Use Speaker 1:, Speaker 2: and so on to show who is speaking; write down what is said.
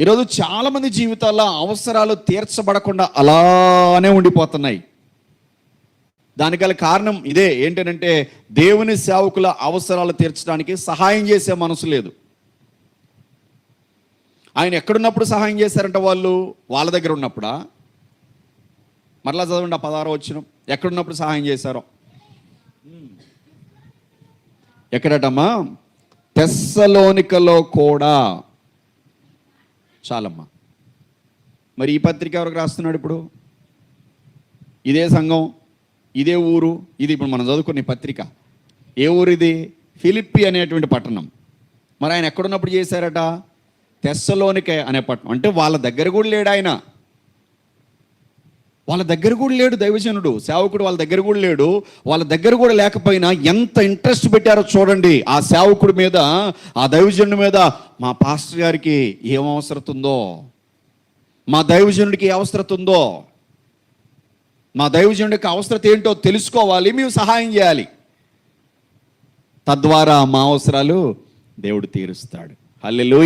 Speaker 1: ఈరోజు చాలామంది జీవితాల్లో అవసరాలు తీర్చబడకుండా అలానే ఉండిపోతున్నాయి. దానికల గల కారణం ఇదే. ఏంటంటే దేవుని సేవకుల అవసరాలు తీర్చడానికి సహాయం చేసే మనసు లేదు. ఆయన ఎక్కడున్నప్పుడు సహాయం చేశారంట వాళ్ళు? వాళ్ళ దగ్గర ఉన్నప్పుడా? మరలా చదవండి ఆ పదహారో వచ్చిన ఎక్కడున్నప్పుడు సహాయం చేశారో? ఎక్కడటమ్మా? తెస్సలోనికలో కూడా. చాలమ్మా. మరి ఈ పత్రిక ఎవరికి రాస్తున్నాడు ఇప్పుడు? ఇదే సంఘం ఇదే ఊరు ఇది ఇప్పుడు మనం చదువుకునే పత్రిక. ఏ ఊరు ఇది? ఫిలిప్పి అనేటువంటి పట్టణం. మరి ఆయన ఎక్కడున్నప్పుడు చేశారట? తెస్సలోనికే అనే పట్టణం. అంటే వాళ్ళ దగ్గర కూడా లేడు ఆయన. వాళ్ళ దగ్గర కూడా లేడు దైవజనుడు సేవకుడు వాళ్ళ దగ్గర కూడా లేడు. వాళ్ళ దగ్గర కూడా లేకపోయినా ఎంత ఇంట్రెస్ట్ పెట్టారో చూడండి. ఆ సేవకుడి మీద ఆ దైవజనుడి మీద మా పాస్టర్ గారికి ఏం అవసరం ఉందో? మా దైవజనుడికి ఏ అవసరం ఉందో? మా దైవజనుడికి అవసరం ఏంటో తెలుసుకోవాలి మేము సహాయం చేయాలి. తద్వారా మా అవసరాలు దేవుడు తీరుస్తాడు. హల్లెలూయా.